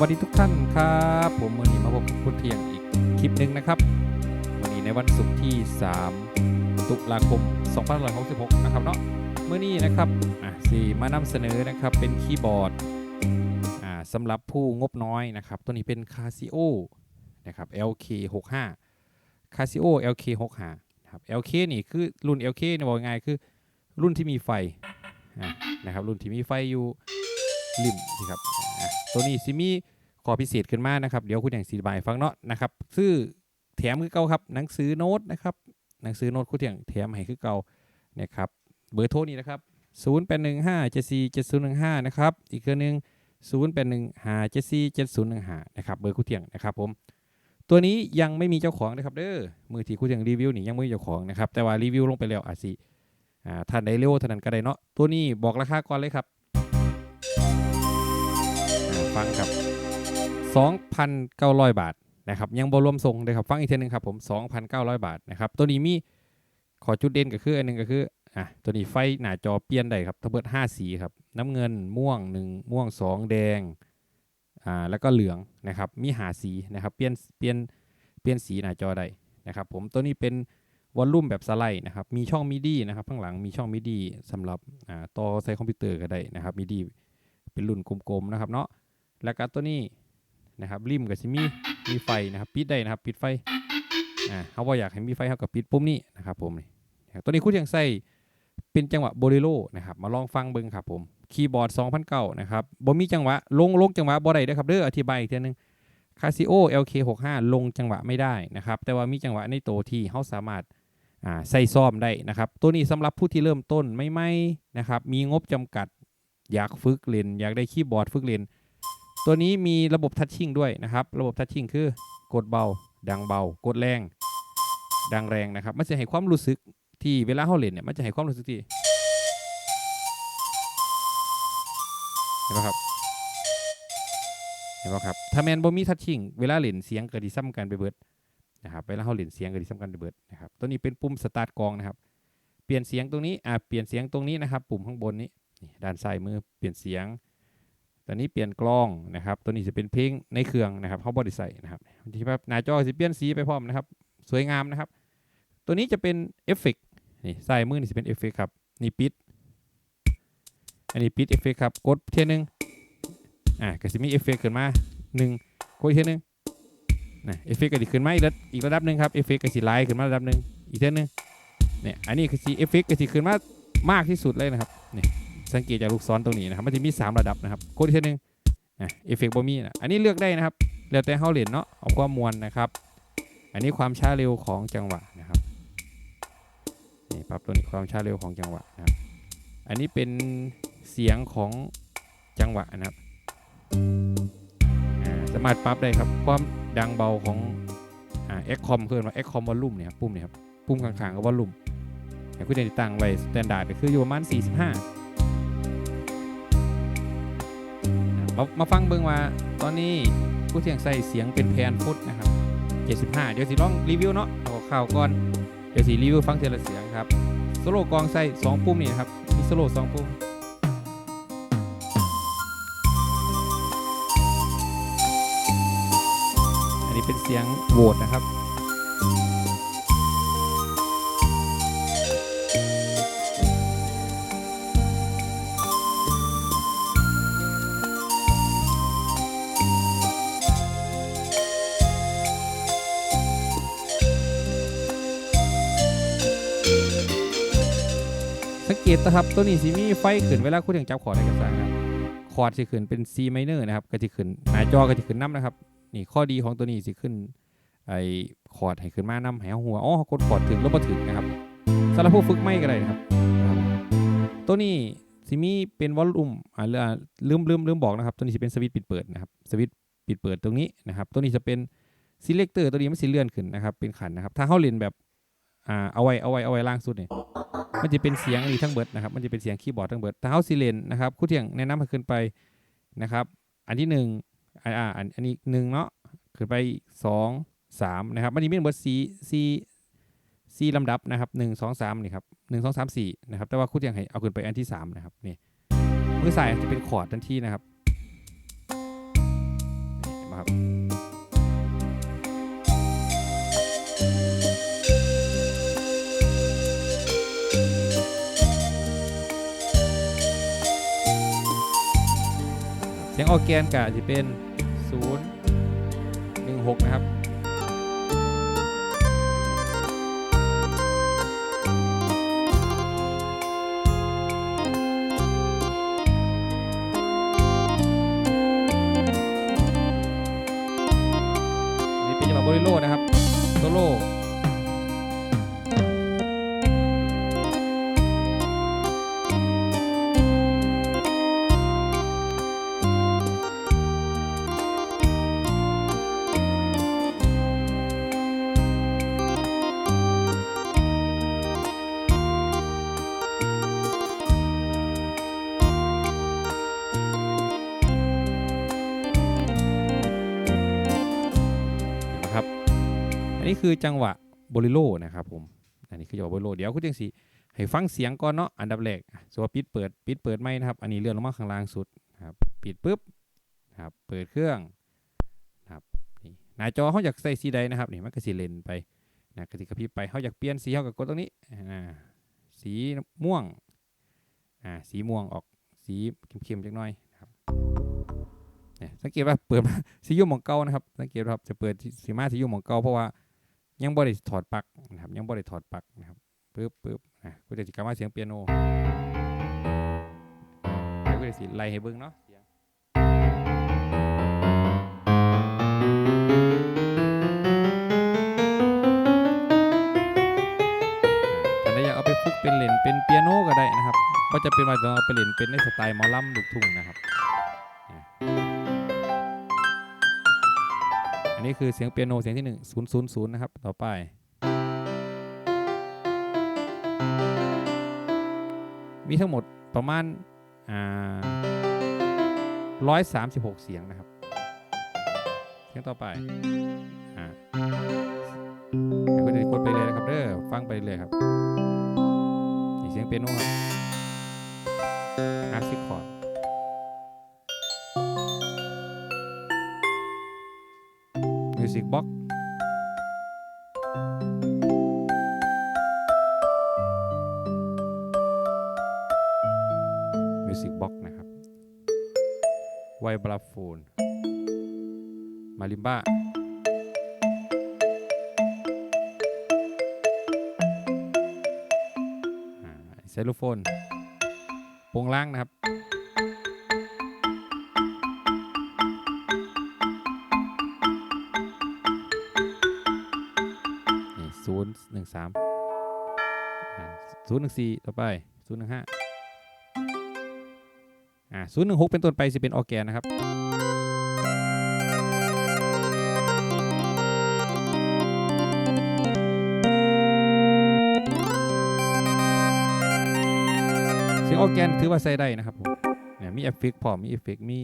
วัสดีทุกท่านครับ ผมมือนี้มาพบกับคุณเทียงอีกคลิปหนึ่งนะครับ วันนี้ในวันศุกร์ที่ 3 ตุลาคม2566 นะครับเนาะเมื่อนี้นะครับอะสี่มานำเสนอนะครับเป็นคีย์บอร์ดอ่าสำหรับผู้งบน้อยนะครับ ตัวนี้เป็น Casio นะครับ LK65 Casio LK65 นะครับ LK นี่คือรุ่น LK เนี่ยบอกง่ายๆคือรุ่นที่มีไฟะนะครับรุ่นที่มีไฟอยู่ริมนี่ครับอะ ตัวนี้ซิมีขอพิเศษขึ้นมานะครับ เดี๋ยวคุณอย่างสีบายฟังเนาะนะครับซื้อแถมคือเก่าครับ หนังสือโน้ตนะครับ หนังสือโน้ตคุณอย่างแถมให้คือเก่านะครับเบอร์โทรนี้นะครับ0 8 1 5 7 4 7 0 1 5นะครับอีกเครื่องหนึง0 8 1 5 7 4 7 0 1 5นะครับเบอร์คุณเทียงนะครับผมตัวนี้ยังไม่มีเจ้าของนะครับเด้อมือที่คุณเทียงรีวิวนี่ยังไม่มีเจ้าของนะครับแต่ว่ารีวิวลงไปแล้วอาจสิอ่าท่านได้เร็วท่านั้นก็ได้เนาะตัวนี้บอกราคาก่อนเลยครับ ฟังครับ 2,900 บาทนะครับยังบรวมส่งเลยครับฟังอีกทีนึงครับผม2,900 บาทนะครับตัวนี้มีขอจุดเด่นก็คืออันหนึงก็คืออะตัวนี้ไฟหน้าจอเปลี่ยนได้ครับทั้งหมด5สีครับน้ำเงินม่วง 1 ม่วง 2 แดงอ่าแล้วก็เหลืองนะครับมีหาสีนะครับเปลี่ยนเปลี่ยนเปลี่ยนสีหน้าจอได้นะครับผมตัวนี้เป็นวอลลุ่มแบบสไลด์นะครับมีช่องมิดีนะครับข้างหลังมีช่องมิดีสำหรับอ่าต่อใส่คอมพิวเตอร์ก็ได้นะครับมิดีเป็นรุ่นกลมๆนะครับเนาะ แล้วก็ตัวนี้นะครับริมกับซิมีมีไฟนะครับปิดได้นะครับปิดไฟอ่าเขาว่าอยากให้มีไฟเขากับปิดปุ่มนี้นะครับผมนี่ตัวนี้คุณยังใส่เป็นจังหวะโบเลโรนะครับมาลองฟังเบิ่งครับผมคีย์บอร์ด2009นะครับบ่มีจังหวะลงลงจังหวะบ่ได้เด้อครับเด้ออธิบายอีกทีนึง Casio LK65 ลงจังหวะไม่ได้นะครับแต่ว่ามีจังหวะในตัวที่เขาสามารถาใส่ซ่อมได้นะครับตัวนี้สำหรับผู้ที่เริ่มต้นไม่ไม่นะครับมีงบจำกัดอยากฝึกเล่นอยากได้คีย์บอร์ดฝึกเล่น ตัวนี้มีระบบทัชชิ่งด้วยนะครับ ระบบทัชชิ่งคือกดเบา ดังเบา กดแรง ดังแรงนะครับ มันจะให้ความรู้สึกที่เวลาเขาเล่นเนี่ย มันจะให้ความรู้สึกที่ เห็นไหมครับ เห็นไหมครับ ถ้าแมนบ่มีทัชชิ่ง เวลาเล่นเสียงก็ดีซ้ำกันไปเบิดนะครับ เวลาเขาเล่นเสียงก็ดีซ้ำกันไปเบิดนะครับ ตัวนี้เป็นปุ่มสตาร์ทกองนะครับ เปลี่ยนเสียงตรงนี้ อ่า เปลี่ยนเสียงตรงนี้นะครับ ปุ่มข้างบนนี้ ด้านซ้ายมือ เปลี่ยนเสียง ตัวนี้เปลี่ยนกล้องนะครับตัวนี้จะเป็นเพลงในเครื่องนะครับเขาบริใส่นะครับที่แบบหน้าจอจะเปลี่ยนสีไปพร้อมนะครับสวยงามนะครับ ตัวนี้จะเป็นเอฟเฟกนี่ใส่มือนี่จะเป็นเอฟเฟกครับนี่ปิดอันนี้ปิดเอฟเฟกครับกดเทียนึงอ่าก็จะมีเอฟเฟกต์ขึ้นมาหนึ่งกดอีกเทียนึงนะเอฟเฟกต์ก็จะขึ้นมาอีกระอีกระดับหนึ่งครับเอฟเฟกต์ก็จะไล่ขึ้นมาระดับหนึ่งอีกเทียนึงเนี่ยอันนี้คือสีเอฟเฟกต์ก็จะขึ้นมามากที่สุดเลยนะครับนี่ สังเกตจากลูกศรตรงนี้นะครับ มันจะมี 3 ระดับนะครับกดอีกทีหนึงอะเอฟเฟกต์บ่มีนะอันนี้เลือกได้นะครับแล้วแต่เฮาเล่นเนาะเอาความมวลนะครับ อันนี้ความช้าเร็วของจังหวะนะครับนี่ปรับตัวนี้ความช้าเร็วของจังหวะนะครับ อันนี้เป็นเสียงของจังหวะนะครับสามารถปรับได้ครับความดังเบาของอ่าเอ็กคอมคือนว่าเอ็กคอมวอลลุ่มเนี่ยครับปุ่มเนี่ยครับปุ่มข้างๆกับวอลลุ่มให้คุณได้ตั้งไว้สแตนดาร์ดก็คืออยู่ประมาณ45 มามาฟังเบิ่งว่าตอนนี้ผู้เสียงใส่เสียงเป็นแพนฟุตนะครับ 75 เดี๋ยวสิลองรีวิวเนาะเอาข่าวก่อน เดี๋ยวสิรีวิวฟังเทละเสียงครับโซโล่กองใส่2ปุ่มนี่นะครับมีโซโล่2ปุ่มอันนี้เป็นเสียงโหวตนะครับ นะครับ ตัวนี้สิมีไฟขึ้นเวลาคุณยังจับคอร์ดในกระสังนะครับคอร์ดสิขึ้นเป็น C minor นะครับก็จะขึ้นหน้าจอก็จะขึ้นน้ำนะครับ นี่ข้อดีของตัวนี้สิขึ้นไอ้คอร์ดให้ขึ้นมาน้ำให้หัวอ๋อกดคอร์ดถึงแล้วมาถึงนะครับสำหรับผู้ฝึกไม่ก็ได้นะครับ ตัวนี้สิมีเป็นวอลลุ่มอ่าลืมลืมลืมบอกนะครับ ตัวนี้สิเป็นสวิตช์ปิดเปิดนะครับสวิตช์ปิดเปิดตรงนี้นะครับ ตัวนี้จะเป็น selector ตัวนี้มันสิเลื่อนขึ้นนะครับ เป็นขันนะครับ ถ้าเข้าเล่นแบบ อ่าเอาไว้เอาไว้เอาไว้ล่างสุดเนี่ยมันจะเป็นเสียงอันนี้ทั้งเบิดนะครับ มันจะเป็นเสียงคีย์บอร์ดทั้งเบิดถ้าเฮาสิเลนนะครับคู่เที่ยงแนะนำให้ขึ้นไปนะครับ อันที่หนึ่งอ่าอันอันนี้หนึ่งเนาะขึ้นไปสองสามนะครับ มันจะมีเบิดสี่สี่สี่ลำดับนะครับหนึ่งสองสามนี่ครับหนึ่งสองสามสี่นะครับ แต่ว่าคู่เที่ยงให้เอาขึ้นไปอันที่สามนะครับนี่มือซ้ายจะเป็นคอร์ดทันทีนะครับครับ สียงออกแกนกะจะเป็น 0 1 6 นะครับ คือจังหวะโบลิโลนะครับผม อันนี้คือจังหวะโบลิโลเดี๋ยวคุณจังสีให้ฟังเสียงก่อนเนาะอันดับแรกอะสว่าปิดเปิดปิดเปิดไม่นะครับ อันนี้เลื่อนลงมาข้างล่างสุดครับปิดปุ๊บครับเปิดเครื่องครับนี่หน้าจอเขาอยากใส่สีใดนะครับนี่มันก็สีเลนไปนะกระติกระพริบไปเขาอยากเปลี่ยนสีเขาก็กดตรงนี้อ่าสีม่วงอ่าสีม่วงออกสีเข้มๆจักหน่อยนะครับเนี่ยสังเกตว่าเปิดสียุ่หมองเก่านะครับสังเกตครับจะเปิดสีมาสียุ่หมองเก่าเพราะว่า ยังบ่ได้ถอดปลั๊กนะครับยังบ่ได้ถอดปลั๊กนะครับปึ๊บปึ๊บอะก็จะกลับมาเสียงเปียโนแล้วก็จะสิไล่ให้เบิ่งเนาะเสียงอ่าแต่ถ้าอยากเอาไปฟุกเป็นเล่นเป็นเปียโนก็ได้นะครับ ก็จะเป็นว่าจะเอาไปเล่นเป็นในสไตล์มอลำลูกทุ่งนะครับ นี้คือเสียงเปียโนเสียงที่ 1 0 0 0 นะครับ ต่อไป มีทั้งหมดประมาณอ่า136เสียงนะครับ เสียงต่อไปอ่าก็จะกดไปเลยนะครับเด้อฟังไปเลยครับนี่เสียงเปียโนครับอาร์ซิคอร์ด Music Box มิวสิกบ็อกนะครับไวบราโฟน มาริมบ้าไซโลโฟนโปงล่างนะครับ สามศูนย์หนึ่งสี่ต่อไปศูนย์หนึ่งห้าอ่าศูนย์หนึ่งหกเป็นต้นไปสิเป็นออแกนนะครับเสียงออแกนถือว่าใส่ได้นะครับผมเนี่ยมีเอฟเฟกต์พอมมีเอฟเฟกต์มี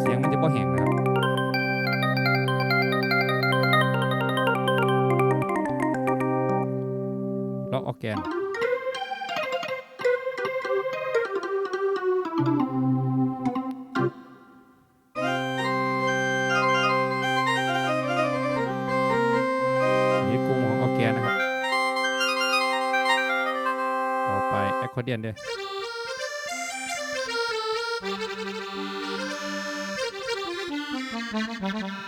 เสียงมันจะบ่แห้งนะครับ แกน นี่กรุงของออแกนนะครับ ต่อไปแอคคอร์เดียนด้วย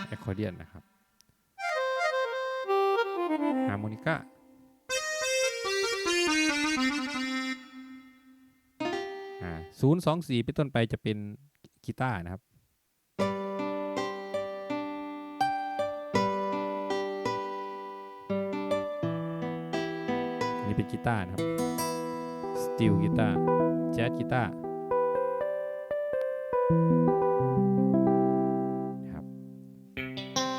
แอคคอร์เดียนนะครับฮาร์โมนิกา อ่าศูนย์สองสี่เป็นต้นไปจะเป็นกีตาร์นะครับนี่เป็นกีตาร์นะครับสตีลกีตาร์แจ๊สกีตาร์ครับ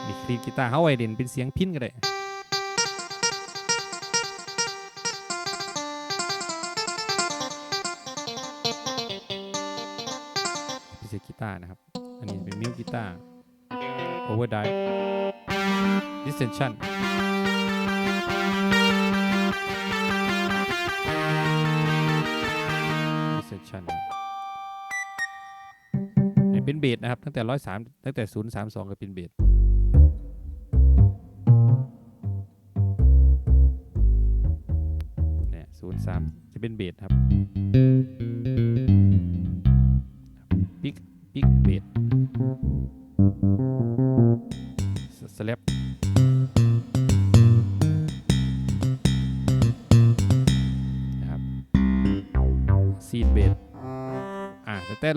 มีคลีนกีตาร์เขาไว้เด่นเป็นเสียงพินก็ได้ สียกีตาร์นะครับ อันนี้เป็นมิวกีตาร์โอเวอร์ได distortion ดิสเซชันอันนี้เป็นเบสนะครับ ตั้งแต่ร้อยสามตั้งแต่ศูนย์สามสองก็เป็นเบสเนี่ยศูนย์สามจะเป็นเบสครับ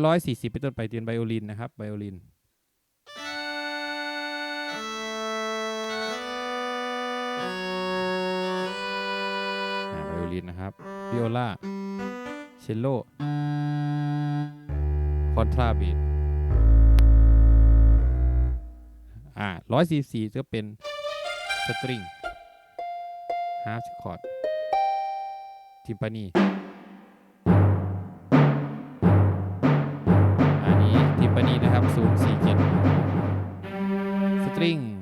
ร้อยสี่สิป็นต้นไปเรียนไบโอลินนะครับไบโอลินไบโอลินนะครับวิโอลาเชลโลคอนทราบีดอ่า144ก็เป็นสตริงฮาร์ปคอร์ดทิมปานี ส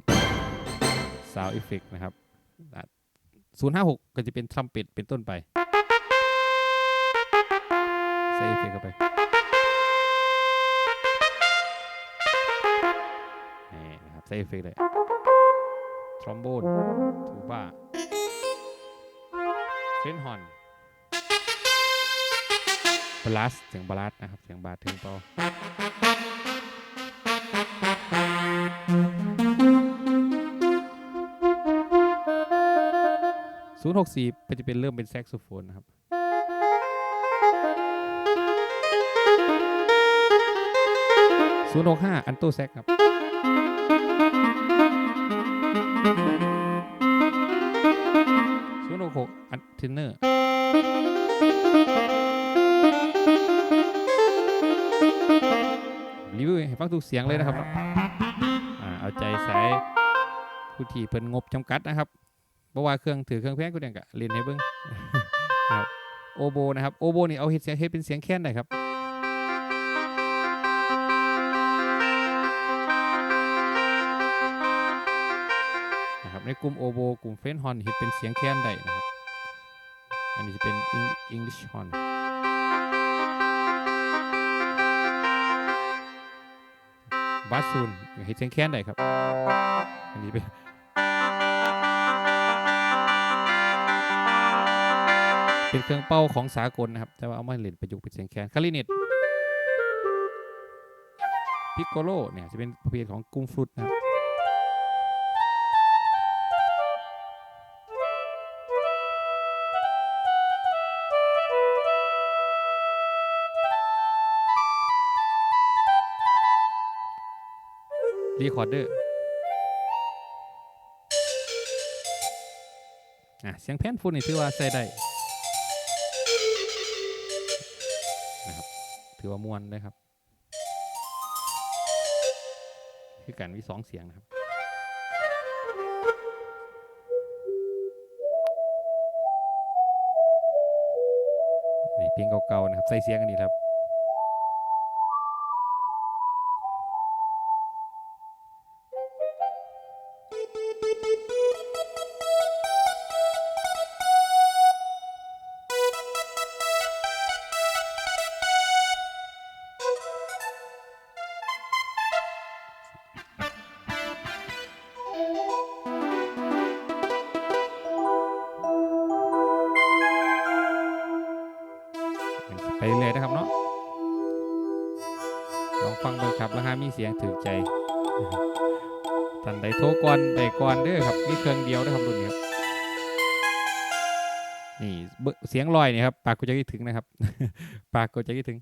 นี่เป็น Sound Effect นะครับอะ056ก็จะเป็นทรัมเป็ตเป็นต้นไป ใส่เอฟเฟกต์เข้าไปนี่นะครับใส่เอฟเฟกต์เลย ทรอมโบนทูบ้าเฟนฮอนบลัสเสียงบลัสนะครับ เสียงบาสถึงเปา ศูนย์หกสี่มันจะเป็นเริ่มเป็นแซกโซโฟนนะครับศูนย์หกห้าอันโตแซกครับศูนย์หกหกอันเทนเนอร์รีวิวให้ฟังทุกเสียงเลยนะครับอ่าเอาใจสายผู้ที่เพิ่นงบจำกัดนะครับ เพราะว่าเครื่องถือเครื่องแพงกูเดียงกะเรียนให้เบิ้งครับโอโบนะครับโอโบนี่เอาเฮ็ดเสียงเฮ็ดเป็นเสียงแค้นได้ครับนะครับในกลุ่มโอโบกลุ่มเฟนฮอนเฮ็ดเป็นเสียงแค้นได้นะครับอันนี้จะเป็น English horn บาสซูนเฮ็ดเสียงแค้นได้ครับอันนี้เป็น เป็นเครื่องเป่าของสากลนะครับ แต่ว่าเอามาเล่นประยุกต์เป็นเสียงแคนคาริเนตพิกโกโลเนี่ยจะเป็นประเภทของกุ้งฟลุตนะครับรีคอร์เดอร์อะเสียงแผ่นฟูนี่ถือว่าใช้ได้ ว่ามวนเลยครับ คือกันวิสองเสียงนะครับนี่เพลงเก่าๆนะครับ ใส่เสียงกันนี้ครับ สียงถือใจท่านใดโทรก่อนใดก่อนเด้อครับมีเครื่องเดียวนะครับรุ่นนี้ครับนี่เสียงลอยนี่ครับปากกูจะคิดถึงนะครับ ปากกูจะคิดถึง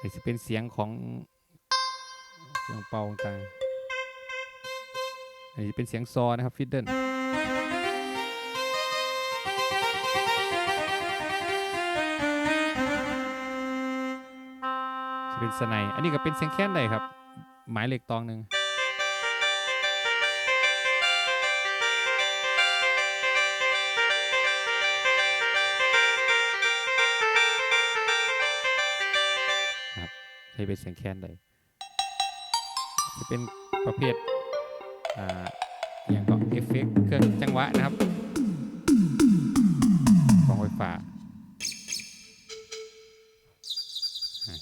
นี่จะเป็นเสียงของเครื่องเป่าต่างอันนี้เป็นเสียงซอนะครับฟิดเดิล เป็นสไนอันนี้ก็เป็นเสียงแค้นได้ครับ หมายเลขตองหนึ่งครับใช้เป็นเสียงแค้นได้จะเป็นประเภทอ่าอย่างก็เอฟเฟกเครื่องจังหวะนะครับของไฟฟ้า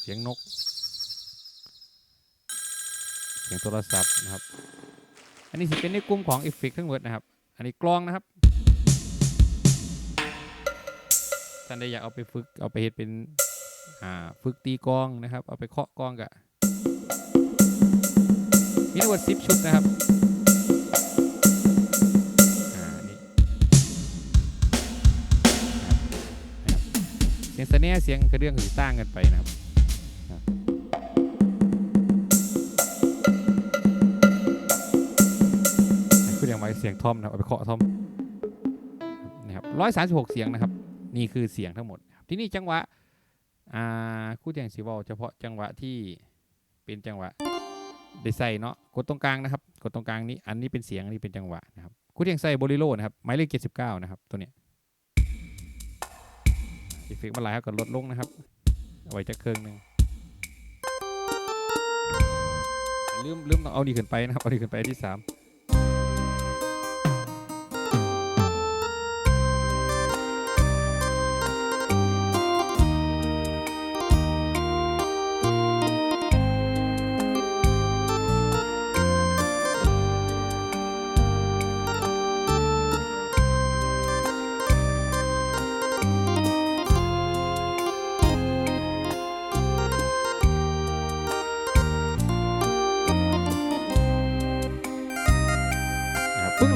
เสียงนก สียงโทรศัพท์นะครับ อันนี้สิเป็นในกลุ่มของเอฟเฟกทั้งหมดนะครับ อันนี้กลองนะครับท่านใดอยากเอาไปฝึกเอาไปเฮ็ดเป็นอ่าฝึกตีกลองนะครับ เอาไปเคาะกลองกะมีทั้งหมดสิบชุดนะครับอ่านี่เสียงสแนร์เสียงกระเดื่องคือต่างกันไปนะครับ ทอมนะครับเอาไปเคาะทอมนี่ครับร้อยสามสิบหกเสียงนะครับ นี่คือเสียงทั้งหมด ที่นี่จังหวะอ่าคู่แข่งสีวอลเฉพาะจังหวะที่เป็นจังหวะได้ใส่เนาะกดตรงกลางนะครับกดตรงกลางนี้อันนี้เป็นเสียงอันนี้เป็นจังหวะนะครับคู่แข่งใส่โบลิโลนะครับหมายเลขเจ็ดสิบเก้านะครับตัวเนี้ยเอฟเฟกมาหลายครับก็ลดลงนะครับเอาไว้จะเครื่องหนึ่งลืมลืมต้องเอาดีขึ้นไปนะครับเอาดีขึ้นไปที่สาม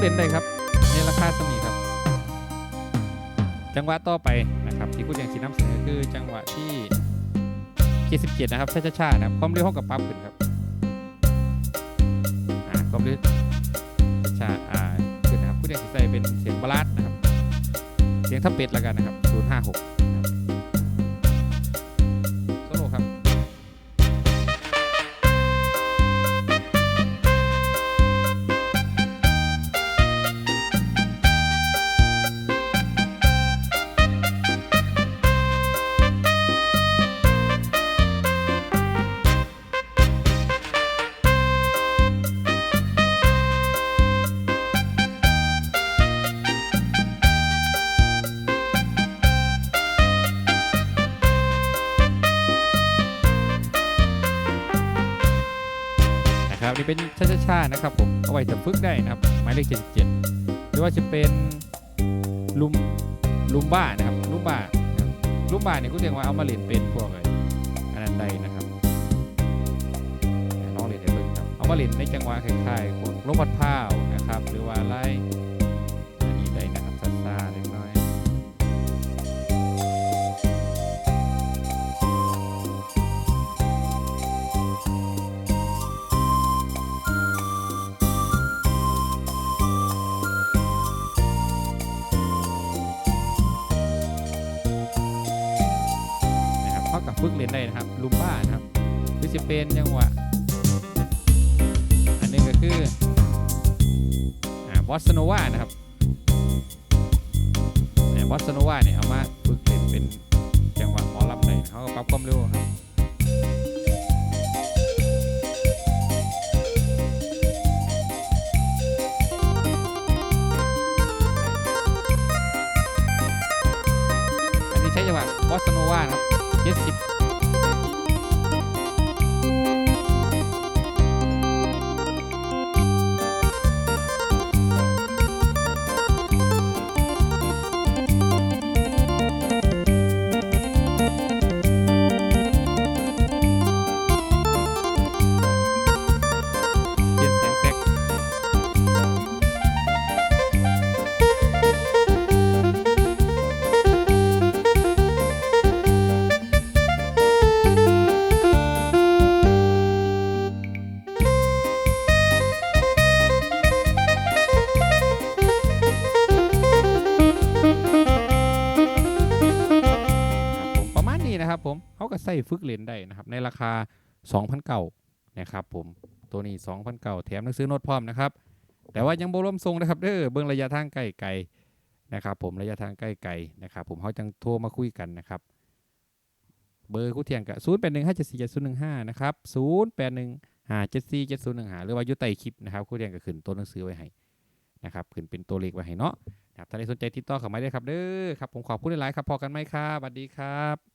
ล่นได้ครับในราคาสมีครับ จังหวะต่อไปนะครับ ที่คุณยังสีน้ำเสนอคือจังหวะที่ 77 นะครับช้าๆนะครับความเร็วเท่ากับปั๊บขึ้นครับอ่าความเร็วช้าอ่าขึ้นนะครับคุณยังสีใส่เป็นเสียงบาลาดนะครับ เสียงทับเป็ดแล้วกันนะครับ 056 นี่เป็นชาชาชาๆนะครับผมเอาไว้จะฝึกได้นะครับหมายเลขเจ็ดหรือว่าจะเป็นลุมลุมบ้านะครับลุมบ้าลุมบ้าเนี่ยก็เรียกว่าเอามาเล่นเป็นพวกอะไรอันนั้นใดนะครับน้องเล่นได้เบิ่งครับเอามาเล่นในจังหวะคล้ายๆพวกลมพัดพาวนะครับ หรือว่าไล่ ฝึกเล่นได้นะครับลุมบ้านะครับหรือจะเป็นจังหวะอันนี้ก็คืออ่าวอสโนวานะครับวอสโนวาเนี่ยเอามาฝึกเล่นเป็นจังหวะหมอลำเลยเขาก็ปรับความเร็วครับอันนี้ใช้จังหวะบอสโนวานะครับ70 ผมเขาก็ใส่ฝึกเล่นได้นะครับในราคา 2,009นะครับผมตัวนี้ 2,009แถมหนังสือโน้ตพร้อมนะครับแต่ว่ายังบ่รวมส่งนะครับเด้อเบิ่งระยะทางใกล้ไกลนะครับผมระยะทางใกล้ไกลนะครับผมเขาจังโทรมาคุยกันนะครับ เบอร์คู่เทียงกับ0 8 1 5 7 4 7 0 1 5นะครับ0 8 1 5 7 4 7 0 1 5หรือว่าอยู่ใต้คลิปนะครับคู่เทียงก็ขึ้นตัวหนังสือไว้ให้นะครับขึ้นเป็นตัวเลขไว้ให้เนาะครับถ้าใครสนใจติดต่อเข้ามาได้ครับเด้อครับผมขอบคุณหลายครับพอกันไหมครับสวัสดีครับ